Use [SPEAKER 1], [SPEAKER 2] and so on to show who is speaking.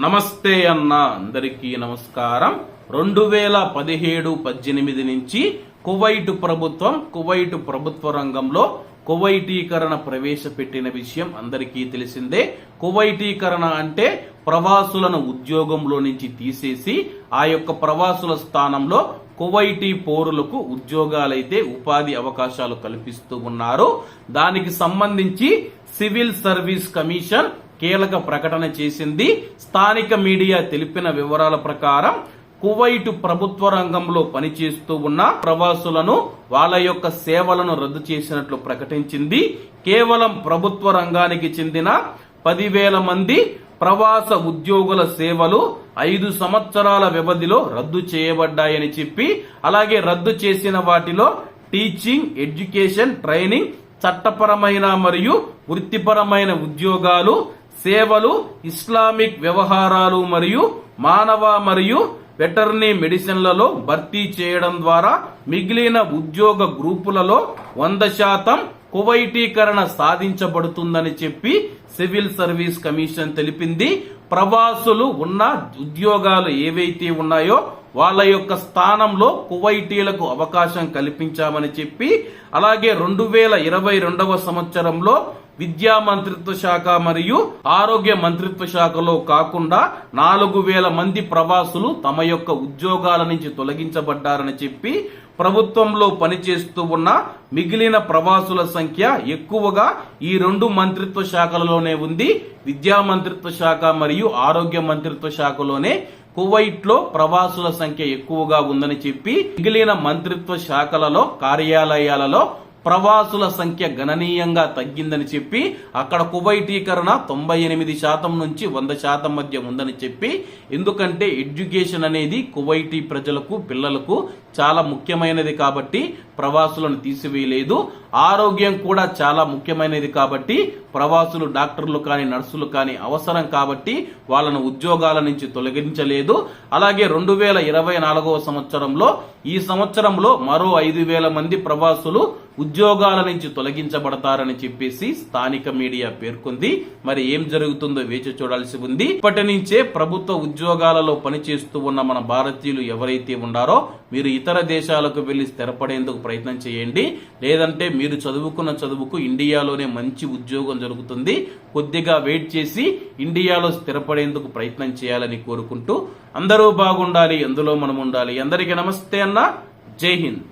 [SPEAKER 1] నమస్తే అన్న అందరికీ నమస్కారం. రెండు వేల పదిహేడు పద్దెనిమిది నుంచి కువైట్ ప్రభుత్వం కువైట్ ప్రభుత్వ రంగంలో కువైటీకరణ ప్రవేశపెట్టిన విషయం అందరికీ తెలిసిందే. కువైటీకరణ అంటే ప్రవాసులను ఉద్యోగంలో నుంచి తీసేసి ఆ యొక్క ప్రవాసుల స్థానంలో కువైటీ పౌరులకు ఉద్యోగాలైతే ఉపాధి అవకాశాలు కల్పిస్తూ ఉన్నారు. దానికి సంబంధించి సివిల్ సర్వీస్ కమిషన్ కీలక ప్రకటన చేసింది. స్థానిక మీడియా తెలిపిన వివరాల ప్రకారం కువైట్ ప్రభుత్వ రంగంలో పనిచేస్తూ ఉన్న ప్రవాసులను వాళ్ళ యొక్క సేవలను రద్దు చేసినట్లు ప్రకటించింది. కేవలం ప్రభుత్వ రంగానికి చెందిన పదివేల మంది ప్రవాస ఉద్యోగుల సేవలు ఐదు సంవత్సరాల వ్యవధిలో రద్దు చేయబడ్డాయని చెప్పి అలాగే రద్దు చేసిన వాటిలో టీచింగ్ ఎడ్యుకేషన్ ట్రైనింగ్ చట్టపరమైన మరియు వృత్తిపరమైన ఉద్యోగాలు సేవలు ఇస్లామిక్ వ్యవహారాలు మరియు మానవ మరియు వెటర్నీ మెడిసిన్లలో భర్తీ చేయడం ద్వారా మిగిలిన ఉద్యోగ గ్రూపులలో వంద శాతం కువైటీకరణ సాధించబడుతుందని చెప్పి సివిల్ సర్వీస్ కమిషన్ తెలిపింది. ప్రవాసులు ఉన్న ఉద్యోగాలు ఏవైతే ఉన్నాయో వాళ్ళ యొక్క స్థానంలో కువైటీలకు అవకాశం కల్పించామని చెప్పి అలాగే రెండు వేల ఇరవై రెండవ సంవత్సరంలో విద్యా మంత్రిత్వ శాఖ మరియు ఆరోగ్య మంత్రిత్వ శాఖలో కాకుండా నాలుగు వేల మంది ప్రవాసులు తమ యొక్క ఉద్యోగాల నుంచి తొలగించబడ్డారని చెప్పి ప్రభుత్వంలో పనిచేస్తూ ఉన్న మిగిలిన ప్రవాసుల సంఖ్య ఎక్కువగా ఈ రెండు మంత్రిత్వ శాఖలలోనే ఉంది. విద్యా మంత్రిత్వ శాఖ మరియు ఆరోగ్య మంత్రిత్వ శాఖలోనే కువైట్లో ప్రవాసుల సంఖ్య ఎక్కువగా ఉందని చెప్పి మిగిలిన మంత్రిత్వ శాఖలలో కార్యాలయాలలో ప్రవాసుల సంఖ్య గణనీయంగా తగ్గిందని చెప్పి అక్కడ కువైటీకరణ తొంభై ఎనిమిది శాతం నుంచి వంద శాతం మధ్య ఉందని చెప్పి ఎందుకంటే ఎడ్యుకేషన్ అనేది కువైటీ ప్రజలకు పిల్లలకు చాలా ముఖ్యమైనది కాబట్టి ప్రవాసులను తీసివేయలేదు. ఆరోగ్యం కూడా చాలా ముఖ్యమైనది కాబట్టి ప్రవాసులు డాక్టర్లు కానీ నర్సులు కానీ అవసరం కాబట్టి వాళ్ళను ఉద్యోగాల నుంచి తొలగించలేదు. అలాగే రెండు వేల ఇరవై నాలుగవ సంవత్సరంలో ఈ సంవత్సరంలో మరో ఐదు వేల మంది ప్రవాసులు ఉద్యోగాల నుంచి తొలగించబడతారని చెప్పేసి స్థానిక మీడియా పేర్కొంది. మరి ఏం జరుగుతుందో వేచి చూడాల్సి ఉంది. ఇప్పటి నుంచే ప్రభుత్వ ఉద్యోగాలలో పనిచేస్తూ ఉన్న మన భారతీయులు ఎవరైతే ఉన్నారో మీరు ఇతర దేశాలకు వెళ్ళి స్థిరపడేందుకు ప్రయత్నం చేయండి. లేదంటే మీరు చదువుకున్న చదువుకు ఇండియాలోనే మంచి ఉద్యోగం జరుగుతుంది. కొద్దిగా వెయిట్ చేసి ఇండియాలో స్థిరపడేందుకు ప్రయత్నం చేయాలని కోరుకుంటూ అందరూ బాగుండాలి అందులో మనం ఉండాలి. అందరికీ నమస్తే అన్న. జై హింద్.